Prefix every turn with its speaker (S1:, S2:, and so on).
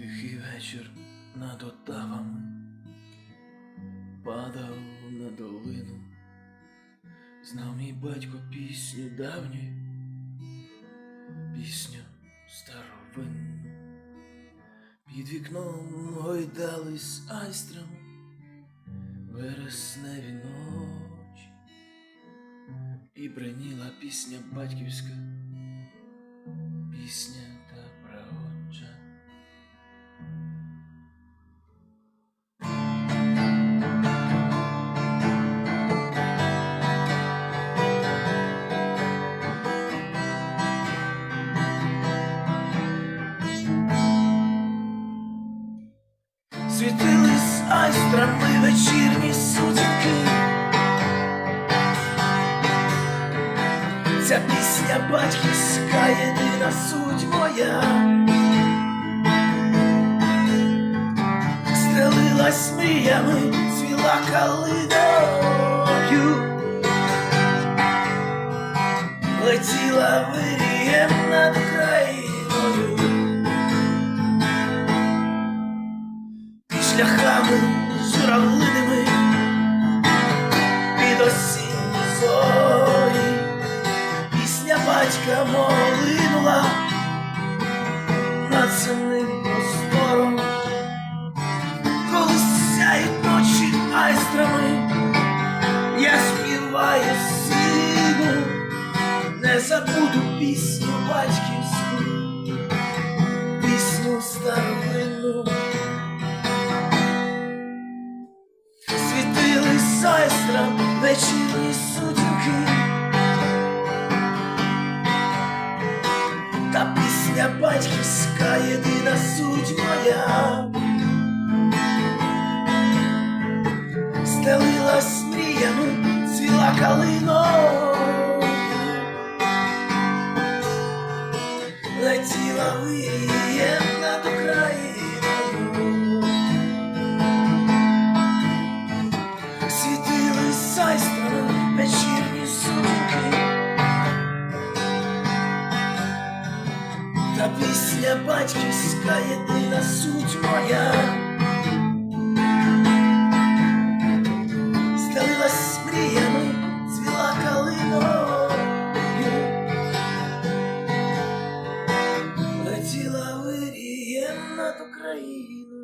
S1: Тихий вечір над отавами падав на долину, знав мій батько пісню давню, пісню старовинну. Під вікном гойдались айстрами вересневі ночі, і бреніла пісня батьківська, Світились айстрами вечірні сутінки. Ця пісня батьківська єдина суть моя. Стелилась мріями, цвіла калиною. Летіла вирієм над Україною. Шляхами журавлиними під осінні зорі пісня батька молинула над земним простором, коли сяють ночі айстрами, я співаю сину, не забуду пісню батьківську, пісню старовинну. Пісня батьківська єдина суть моя. Стелилась мріями, цвіла калиною. Летіла вієм та пісня батьківська єдина суть моя, сталилась мріями, цвіла калиною, летіла вирієм над Україною.